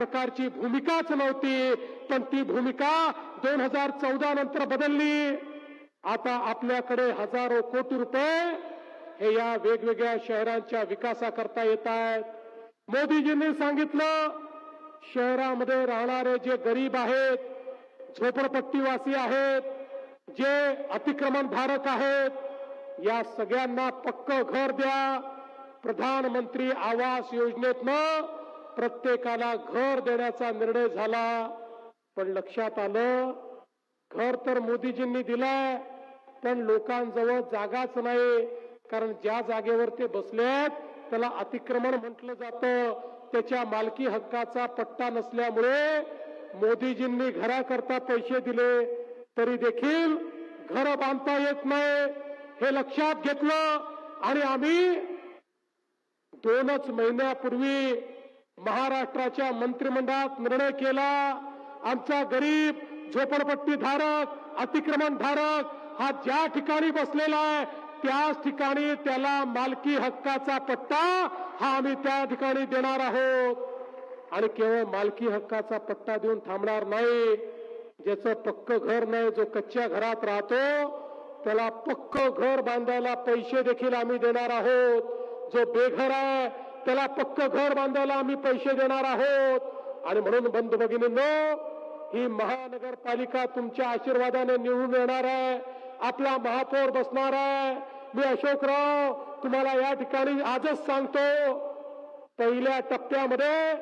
प्रकारची भूमिकाच नव्हती पण ती भूमिका दोन हजार चौदा नंतर बदलली. आता आपल्याकडे हजारो कोटी रुपये हे या वेगवेगळ्या शहरांच्या विकासाकरता येत आहेत. मोदीजींनी सांगितलं शहरामध्ये राहणारे जे गरीब आहेत झोपडपट्टीवासी आहेत जे अतिक्रमण धारक आहेत या सगळ्यांना पक्क घर द्या. प्रधानमंत्री आवास योजनेतनं प्रत्येकाला घर देण्याचा निर्णय झाला. पण लक्षात आलं घर तर मोदीजींनी दिलंय पण लोकांजवळ जागाच नाही. कारण ज्या जागेवर ते बसलेत त्याला अतिक्रमण म्हटलं जातं. त्याच्या मालकी हक्काचा पट्टा नसल्यामुळे मोदीजींनी घराकरता पैसे दिले. तरी देखील घर बांधता येत नाही हे लक्षात घेतलं. आणि आम्ही दोनच महिन्यापूर्वी महाराष्ट्राच्या मंत्रिमंडळात निर्णय केला. आमचा गरीब झोपडपट्टी धारक अतिक्रमण धारक हा ज्या ठिकाणी बसलेला आहे त्याच ठिकाणी त्याला मालकी हक्काचा पट्टा हा आम्ही त्या ठिकाणी देणार आहोत. आणि केवळ मालकी हक्काचा पट्टा देऊन थांबणार नाही. ज्याचं पक्क घर नाही जो कच्च्या घरात राहतो त्याला पक्क घर बांधायला पैसे देखील आम्ही देणार आहोत. जो बेघर आहे त्याला पक्क घर बांधायला आम्ही पैसे देणार आहोत. आणि म्हणून बंधू भगिनींनो ही महानगरपालिका तुमच्या आशीर्वादाने निवडून येणार आहे. आपला महापौर बसणार आहे. मी अशोकराव तुम्हाला या ठिकाणी आजच सांगतो पहिल्या टप्प्यामध्ये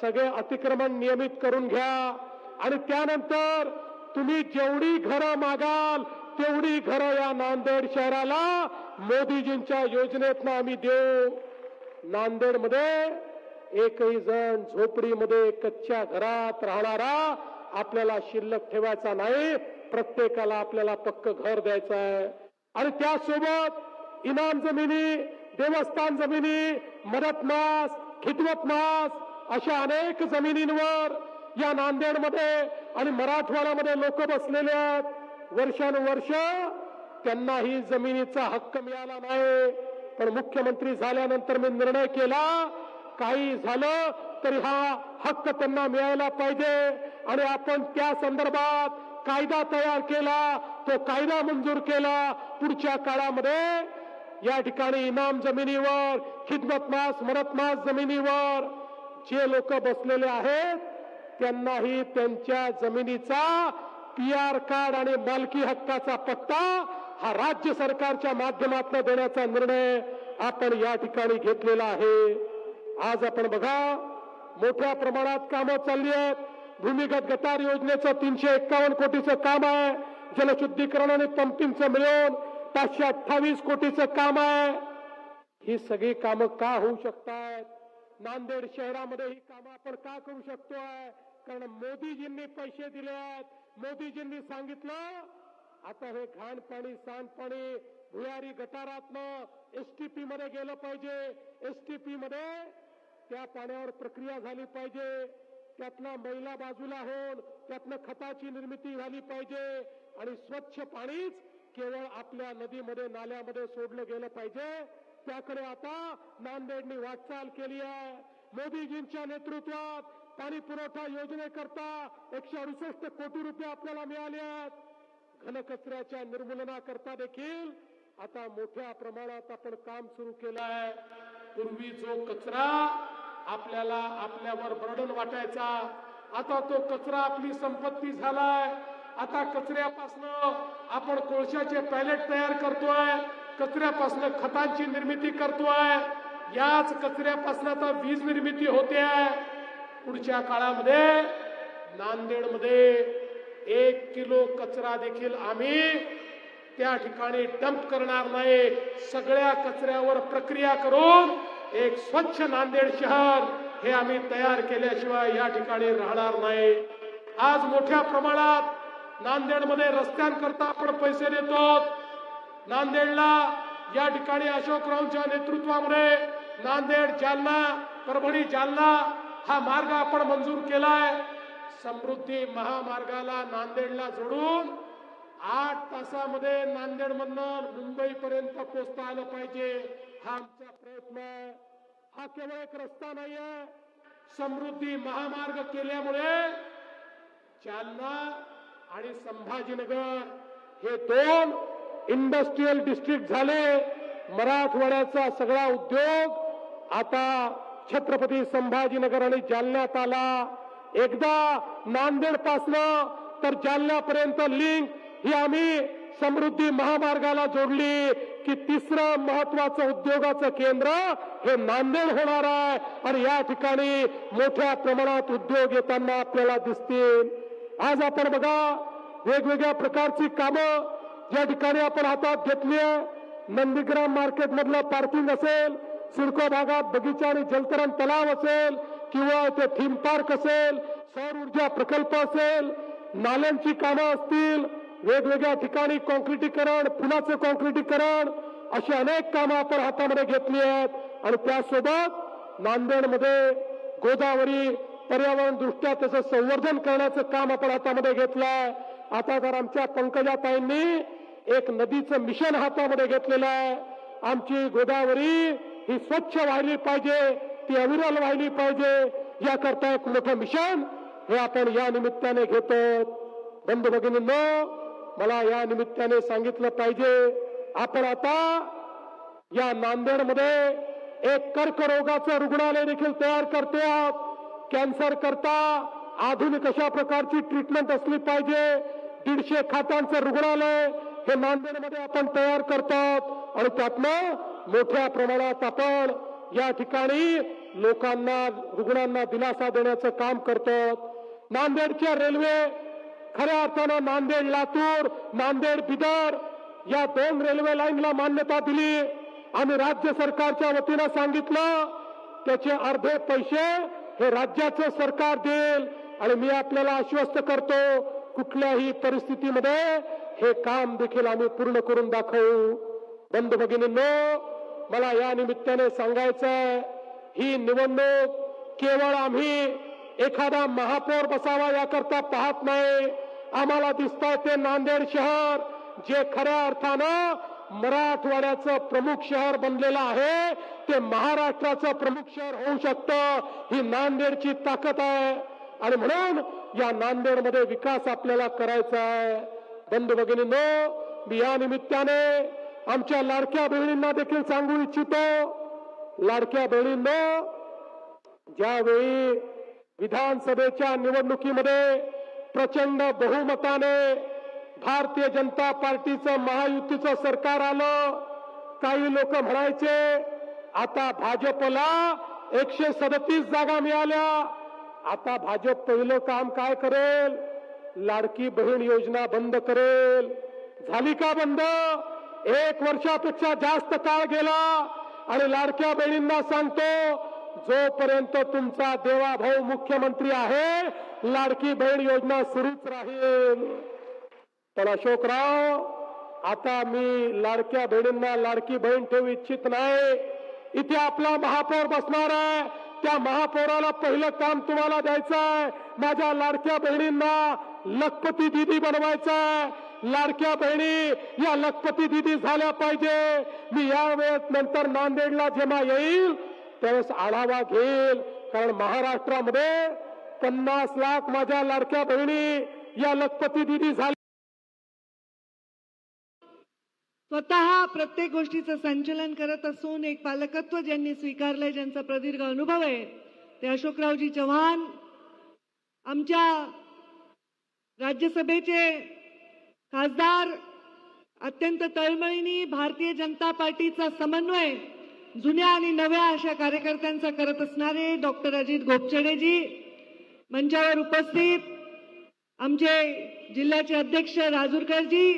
सगळे अतिक्रमण नियमित करून घ्या. आणि त्यानंतर तुम्ही जेवढी घरं मागाल तेवढी घरं या नांदेड शहराला मोदीजींच्या योजनेतनं आम्ही देऊ. नांदेडमध्ये एकही जण झोपडीमध्ये कच्च्या घरात राहणारा आपल्याला शिल्लक ठेवायचा नाही. प्रत्येकाला आपल्याला पक्क घर द्यायचं आहे. आणि त्यासोबत इनाम जमिनी देवस्थान जमिनी मदत मास खिदमत मास अशा अनेक जमिनींवर या नांदेडमध्ये आणि मराठवाड्यामध्ये लोक बसलेले आहेत. वर्षानुवर्ष त्यांना ही जमिनीचा हक्क मिळाला नाही. पण मुख्यमंत्री झाल्यानंतर मी निर्णय केला काही झालं तरी हा हक्क त्यांना मिळायला पाहिजे. आणि आपण त्या संदर्भात कायदा तयार केला तो कायदा मंजूर केला. पुढच्या काळामध्ये या ठिकाणी इनाम जमिनीवर खिदमत मास मास जमिनीवर जे लोक बसलेले आहेत त्यांनाही त्यांच्या जमिनीचा पी आर कार्ड आणि मालकी हक्काचा पत्ता हा राज्य सरकारच्या माध्यमातून देण्याचा निर्णय आपण या ठिकाणी घेतलेला आहे. आज आपण बघा मोठ्या प्रमाणात कामं चालली आहेत. भूमिगत गटार योजनेचं तीनशे एक्कावन्न कोटीचं काम आहे. जलशुद्धीकरण आणि पंपिंगचं मिळून पाचशे अठ्ठावीस कोटीचं काम आहे. ही सगळी कामं का होऊ शकतात नांदेड शहरामध्ये ही कामं आपण का करू शकतोय? कारण मोदीजींनी पैसे दिले आहेत. मोदीजींनी सांगितलं आता हे घाण पाणी सांडपाणी भुयारी गटारातनं एसटीपी मध्ये गेलं पाहिजे. एसटीपी मध्ये त्या पाण्यावर प्रक्रिया झाली पाहिजे. त्यातला मैला बाजूला होऊन त्यातनं खताची निर्मिती झाली पाहिजे. आणि स्वच्छ पाणीच केवळ आपल्या नदीमध्ये नाल्यामध्ये सोडलं गेलं पाहिजे. त्याकडे आता नांदेडनी वाटचाल केली आहे. मोदीजींच्या नेतृत्वात पाणी पुरवठा योजनेकरता एकशे अडुसष्ट कोटी रुपये आपल्याला मिळाले आहेत. घनकचऱ्याच्या निर्मूलनाकरता देखील आता मोठ्या प्रमाणात आपण काम सुरू केलं आहे पूर्वी जो कचरा आपल्याला आपल्यावर बर्डन वाटायचा आता तो कचरा आपली संपत्ती झालाय. आता कचऱ्यापासनं आपण कोळशाचे पॅलेट तयार करतोय कचऱ्यापासनं खतांची निर्मिती करतोय. याच कचऱ्यापासून आता वीज निर्मिती होते आहे पुढच्या काळामध्ये नांदेडमध्ये एक किलो कचरा देखील आम्ही त्या ठिकाणी डंप करणार नाही. सगळ्या कचऱ्यावर प्रक्रिया करून एक स्वच्छ नांदेड शहर हे आम्ही तयार केल्याशिवाय या ठिकाणी राहणार नाही. आज मोठ्या प्रमाणात नांदेडमध्ये रस्त्यांकरता आपण पैसे देतो. नांदेडला या ठिकाणी अशोकरावच्या नेतृत्वामध्ये नांदेड जालना परभणी जालना हा मार्ग आपण मंजूर केलाय. समृद्धी महामार्गाला नांदेडला जोडून आठ तासामध्ये नांदेड मुंबईपर्यंत मुंबई पर्यंत पोहोचता आलं पाहिजे हा आमचा प्रयत्न. आहे हा केवळ एक रस्ता नाहीये. समृद्धी महामार्ग केल्यामुळे जालना आणि संभाजीनगर हे दोन इंडस्ट्रीयल डिस्ट्रिक्ट झाले. मराठवाड्याचा सगळा उद्योग आता छत्रपती संभाजीनगर आणि जालन्यात आला. एकदा नांदेड पासनं तर जालन्यापर्यंत लिंक ही आम्ही समृद्धी महामार्गाला जोडली की तिसरं महत्वाचं उद्योगाचं केंद्र हे नांदेड होणार आहे. आणि या ठिकाणी मोठ्या प्रमाणात उद्योग येताना आपल्याला दिसतील. आज आपण बघा वेगवेगळ्या प्रकारची कामं ज्या ठिकाणी आपण हातात घेतली आहे. नंदीग्राम मार्केट मधलं पार्किंग असेल सिडको भागात बगीचा आणि जलतरण तलाव असेल किंवा ते थीम पार्क असेल सौर ऊर्जा प्रकल्प असेल नाल्यांची कामं असतील वेगवेगळ्या ठिकाणी कॉन्क्रिटीकरण पुलाचे कॉन्क्रिटीकरण अशी अनेक कामं आपण हातामध्ये घेतली आहेत. आणि त्यासोबत नांदेडमध्ये गोदावरी पर्यावरण दृष्ट्या त्याचं संवर्धन करण्याचं काम आपण हातामध्ये घेतलंय आता तर आमच्या पंकजाताईंनी एक नदीचं मिशन हातामध्ये घेतलेलं आहे. आमची गोदावरी ही स्वच्छ व्हायली पाहिजे. ती अविरल व्हायली पाहिजे. याकरता एक मोठं मिशन हे आपण या निमित्ताने घेतो. बंधू भगिनींनो मला या निमित्ताने सांगितलं पाहिजे. आपण आता या नांदेडमध्ये एक कर्करोगाचं रुग्णालय देखील तयार करते आहोत. कॅन्सर करता आधुनिक अशा प्रकारची ट्रीटमेंट असली पाहिजे. दीडशे खाटांचं रुग्णालय हे नांदेडमध्ये आपण तयार करतात. आणि त्यातनं मोठ्या प्रमाणात आपण या ठिकाणी लोकांना रुग्णांना दिलासा देण्याचं काम करतो नांदेडच्या रेल्वे खऱ्या अर्थानं नांदेड लातूर नांदेड बिदर या दोन रेल्वे लाईनला मान्यता दिली. आणि राज्य सरकारच्या वतीनं सांगितलं त्याचे अर्धे पैसे हे राज्याचं सरकार देईल. आणि मी आपल्याला आश्वस्त करतो कुठल्याही परिस्थितीमध्ये हे काम देखील आम्ही पूर्ण करून दाखवू. बंधू भगिनींनो मला या निमित्ताने सांगायचं ही निवडणूक केवळ आम्ही एखादा महापौर बसावा याकरता पाहत नाही. आम्हाला दिसतंय ते नांदेड शहर जे खऱ्या अर्थानं मराठवाड्याचं प्रमुख शहर बनलेलं आहे ते महाराष्ट्राचं प्रमुख शहर होऊ शकतं ही नांदेडची ताकद आहे. आणि म्हणून या नांदेडमध्ये विकास आपल्याला करायचा आहे. बंधू भगिनींनो मी या निमित्ताने आमच्या लाडक्या बहिणींना देखील सांगू इच्छितो लाडक्या बहिणींनो ज्यावेळी विधानसभेच्या निवडणुकीमध्ये प्रचंड बहुमताने भारतीय जनता पार्टीचं महायुतीचं सरकार आलं काही लोक म्हणायचे आता भाजपला एकशे सदतीस जागा मिळाल्या. आता भाजप पहिलं काम काय करेल? लाडकी बहीण योजना बंद करेल. झाली का बंद? एक वर्षापेक्षा जास्त काळ गेला. आणि लाडक्या बहिणींना सांगतो जोपर्यंत तुमचा देवाभाऊ मुख्यमंत्री आहे लाडकी बहीण योजना सुरूच राहील. पण अशोकराव आता मी लाडक्या बहिणींना लाडकी बहीण ठेवू इच्छित नाही. इथे आपला महापौर बसणार आहे. त्या महापौराला पहिलं काम तुम्हाला द्यायचं आहे. माझ्या लाडक्या बहिणींना लखपती दिदी बनवायचं आहे. लाडक्या बहिणी या लखपती दिदी झाल्या पाहिजे. मी या वेळेस नंतर नांदेडला जेव्हा येईल त्यावेळेस आढावा घेईल. कारण महाराष्ट्रामध्ये पन्नास लाख माझ्या लाडक्या बहिणी या लखपती दिदी झाल्या. स्वतः प्रत्येक गोष्टीचं संचलन करत असून एक पालकत्व ज्यांनी स्वीकारलंय ज्यांचा प्रदीर्घ अनुभव आहे ते अशोकरावजी चव्हाण. आमच्या राज्यसभेचे खासदार अत्यंत तळमळीने भारतीय जनता पार्टीचा समन्वय जुन्या आणि नव्या अशा कार्यकर्त्यांचा करत असणारे डॉक्टर अजित गोपचडेजी मंचावर उपस्थित आमचे जिल्ह्याचे अध्यक्ष राजूरकरजी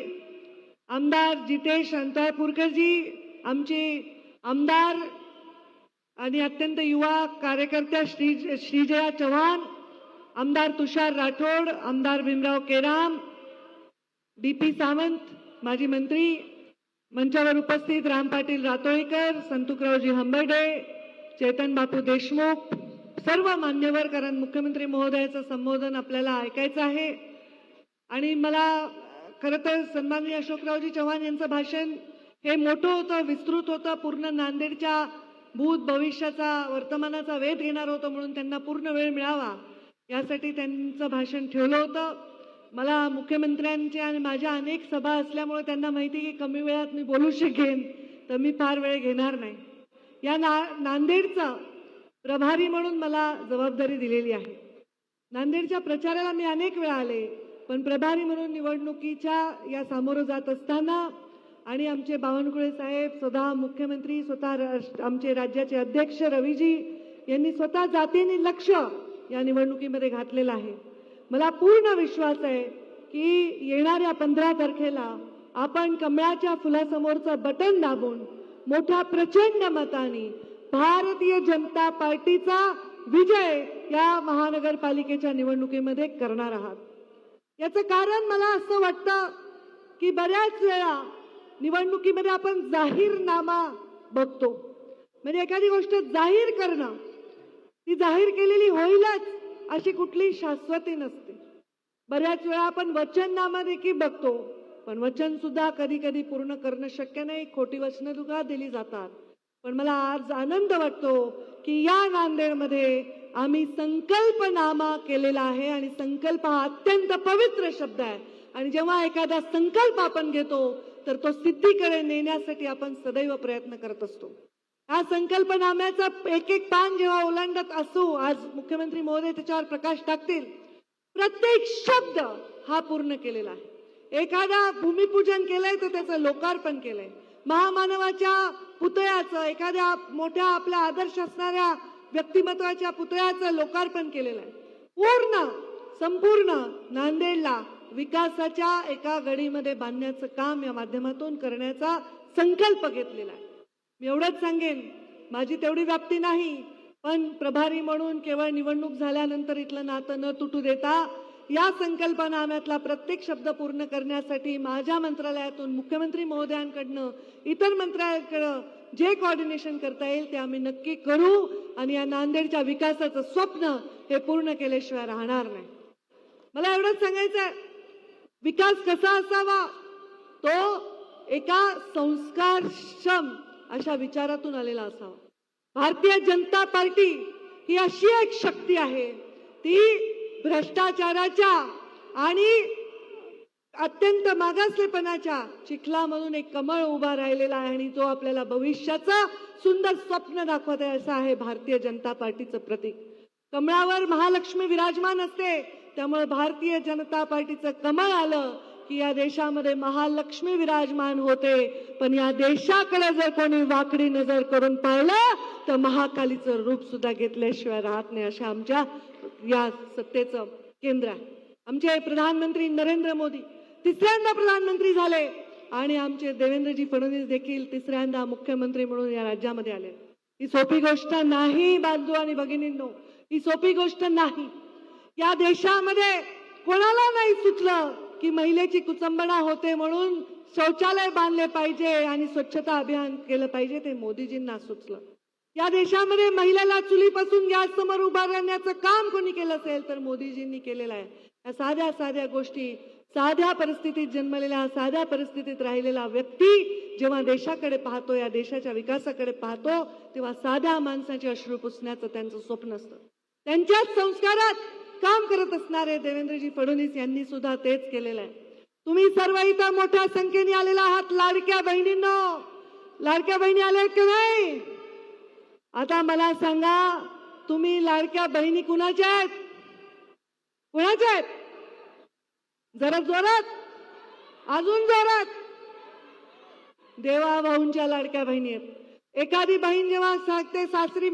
आमदार जितेश अंतळपूरकरजी आमचे आमदार आणि अत्यंत युवा कार्यकर्त्या श्री श्रीजया चव्हाण आमदार तुषार राठोड आमदार भीमराव केराम डी पी सावंत माजी मंत्री मंचावर उपस्थित राम पाटील रातोळीकर संतुकरावजी हंबर्डे चेतन बापू देशमुख सर्व मान्यवर कारण मुख्यमंत्री महोदयाचं संबोधन आपल्याला ऐकायचं आहे. आणि मला खरं तर सन्माननीय अशोकरावजी चव्हाण यांचं भाषण हे मोठं होतं विस्तृत होतं पूर्ण नांदेडच्या भूत भविष्याचा वर्तमानाचा वेध घेणार होतं म्हणून त्यांना पूर्ण वेळ मिळावा. यासाठी त्यांचं भाषण ठेवलं होतं. मला मुख्यमंत्र्यांच्या आणि माझ्या अनेक सभा असल्यामुळे त्यांना माहिती की कमी वेळात मी बोलू शकेन तर मी फार वेळ घेणार नाही. या ना नांदेडचा प्रभारी म्हणून मला जबाबदारी दिलेली आहे. नांदेडच्या प्रचाराला मी अनेक वेळा आले पण प्रभारी म्हणून निवडणुकीच्या या सामोरं जात असताना आणि आमचे बावनकुळे साहेब स्वतः मुख्यमंत्री स्वतः राष्ट्र- आमचे राज्याचे अध्यक्ष रवीजी यांनी स्वतः जातीने लक्ष या निवडणुकीमध्ये घातलेलं आहे. मला पूर्ण विश्वास आहे की येणाऱ्या पंधरा तारखेला आपण कमळाच्या फुलासमोरचं बटन दाबून मोठ्या प्रचंड मताने भारतीय जनता पार्टीचा विजय या महानगरपालिकेच्या निवडणुकीमध्ये करणार आहात. याचं कारण मला असं वाटतं की बऱ्याच वेळा निवडणुकीमध्ये आपण जाहीरनामा बघतो. म्हणजे एखादी गोष्ट जाहीर करणं ती जाहीर केलेली होईलच. अशी कुठली शाश्वती नसते. बऱ्याच वेळा आपण वचननामा देखील बघतो पण वचन सुद्धा कधी कधी पूर्ण करणं शक्य नाही. खोटी वचनं सुद्धा दिली जातात. पण मला आज आनंद वाटतो की या नांदेडमध्ये आम्ही संकल्पनामा केलेला आहे आणि संकल्प हा अत्यंत पवित्र शब्द आहे. आणि जेव्हा एखादा संकल्प आपण घेतो तर तो सिद्धीकडे नेण्यासाठी आपण सदैव प्रयत्न करत असतो. हा संकल्पनाम्याचा एक एक पान जेव्हा ओलांडत असू आज मुख्यमंत्री महोदय त्याच्यावर प्रकाश टाकतील. प्रत्येक शब्द हा पूर्ण केलेला आहे. एखादा भूमिपूजन केलंय तर त्याचं लोकार्पण केलंय. महामानवाच्या पुतळ्याचं एखाद्या मोठ्या आपल्या आदर्श असणाऱ्या व्यक्तिमत्वाच्या पुतळ्याचं लोकार्पण केलेलं आहे. पूर्ण संपूर्ण नांदेडला विकासाच्या एका गडीमध्ये बांधण्याचं काम या माध्यमातून करण्याचा संकल्प घेतलेला आहे. मी एवढंच सांगेन. माझी तेवढी व्याप्ती नाही. पण प्रभारी म्हणून केवळ निवडणूक झाल्यानंतर इथलं नातं न तुटू देता या संकल्पनाम्यातला प्रत्येक शब्द पूर्ण करण्यासाठी माझ्या मंत्रालयातून मुख्यमंत्री महोदयांकडनं इतर मंत्रालयाकडं जे कोऑर्डिनेशन करता येईल ते आम्ही नक्की करू आणि या नांदेडच्या विकासाचं स्वप्न हे पूर्ण केल्याशिवाय राहणार नाही. मला एवढंच सांगायचं आहे विकास कसा असावा? तो एका संस्कारक्षम अशा विचारातून आलेला असावा. भारतीय जनता पार्टी ही अशी एक शक्ती आहे. ती भ्रष्टाचाराच्या आणि अत्यंत मागासलेपणाच्या चिखलामधून एक कमळ उभा राहिलेला आहे आणि तो आपल्याला भविष्याचं सुंदर स्वप्न दाखवत आहे. असं आहे भारतीय जनता पार्टीचं प्रतीक. कमळावर महालक्ष्मी विराजमान असते. त्यामुळे भारतीय जनता पार्टीचं कमळ आलं की या देशामध्ये महालक्ष्मी विराजमान होते. पण या देशाकडे जर कोणी वाकडी नजर करून पाहिलं तर महाकालीचं रूप सुद्धा घेतल्याशिवाय राहत नाही अशा आमच्या या सत्तेचं केंद्र आहे. आमचे प्रधानमंत्री नरेंद्र मोदी तिसऱ्यांदा प्रधानमंत्री झाले आणि आमचे देवेंद्रजी फडणवीस देखील तिसऱ्यांदा मुख्यमंत्री म्हणून या राज्यामध्ये आले. ही सोपी गोष्ट नाही बांधू आणि भगिनींनो. ही सोपी गोष्ट नाही. या देशामध्ये कोणाला नाही सुचलं की महिलेची कुचंबणा होते म्हणून शौचालय बांधले पाहिजे आणि स्वच्छता अभियान केलं पाहिजे ते मोदीजींना सुचलं. या देशामध्ये महिलेला चुलीपासून गॅस समोर उभा राहण्याचं काम कोणी केलं असेल तर मोदीजींनी केलेलं आहे. या साध्या साध्या गोष्टी साध्या परिस्थितीत जन्मलेल्या साध्या परिस्थितीत राहिलेला व्यक्ती जेव्हा देशाकडे पाहतो या देशाच्या विकासाकडे पाहतो तेव्हा साध्या माणसाचे अश्रू पुसण्याचं त्यांचं स्वप्न असतं. त्यांच्याच संस्कारात काम करत असणारे देवेंद्रजी फडणवीस यांनी सुद्धा तेच केलेलं आहे. तुम्ही सर्व इथं मोठ्या संख्येने आलेला आहात लाडक्या बहिणींनो. लाडक्या बहिणी आल्या की नाही? आता मला सांगा तुम्ही लाडक्या बहिणी कुणाच्या आहेत? कुणाच्या आहेत? जरा जोरात. अजून जोरात. देवा भाऊंच्या लाडक्या बहिणी आहेत. एखादी बहीण जेव्हा सांगते सासरी